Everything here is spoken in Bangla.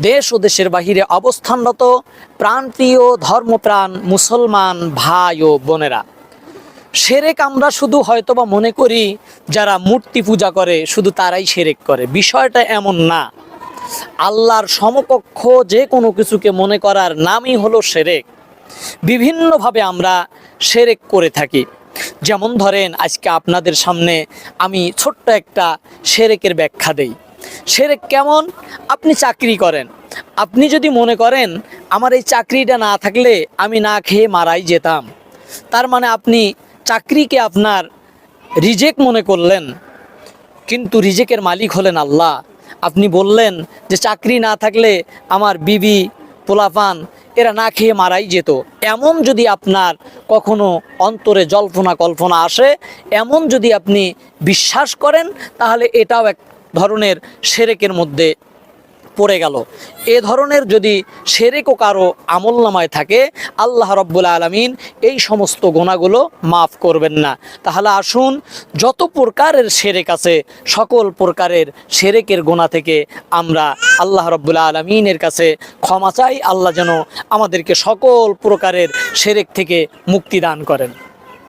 দেশ ও দেশের বাহিরে অবস্থানরত প্রান্তীয় ধর্মপ্রাণ মুসলমান ভাই ও বোনেরা। সেরেক আমরা শুধু হয়তোবা মনে করি, যারা মূর্তি পূজা করে, শুধু তারাই সেরেক করে। বিষয়টা এমন না। আল্লাহর সমকক্ষ যে কোনো কিছুকে মনে করার নামই হলো সেরেক। বিভিন্নভাবে আমরা সেরেক করে থাকি। যেমন ধরেন, আজকে আপনাদের সামনে আমি ছোট্ট একটা সেরেকের ব্যাখ্যা দেই। সেরেক কেমন? আপনি চাকরি করেন। আপনি যদি মনে করেন আমার এই চাকরিটা না থাকলে আমি না খেয়ে মারাই যেতাম। তার মানে আপনি চাকরিকে আপনার রিজেক মনে করলেন, কিন্তু রিজেকের মালিক হলেন আল্লাহ। আপনি বললেন যে চাকরি না থাকলে আমার বিবি, পোলাপান, এরা না খেয়ে মারাই যেত। এমন যদি আপনার কখনো অন্তরে জল্পনা কল্পনা আসে, এমন যদি আপনি বিশ্বাস করেন, তাহলে এটাও এক ধরনের সেরেকের মধ্যে পড়ে গেল। এ ধরনের যদি সেরেকও কারও আমল নামায় থাকে, আল্লাহ রব্বুল আলমিন এই সমস্ত গোনাগুলো মাফ করবেন না। তাহলে আসুন, যত প্রকারের সেরেক আছে, সকল প্রকারের সেরেকের গোনা থেকে আমরা আল্লাহ রব্বুল আলমিনের কাছে ক্ষমা চাই। আল্লাহ যেন আমাদেরকে সকল প্রকারের সেরেক থেকে মুক্তি দান করেন।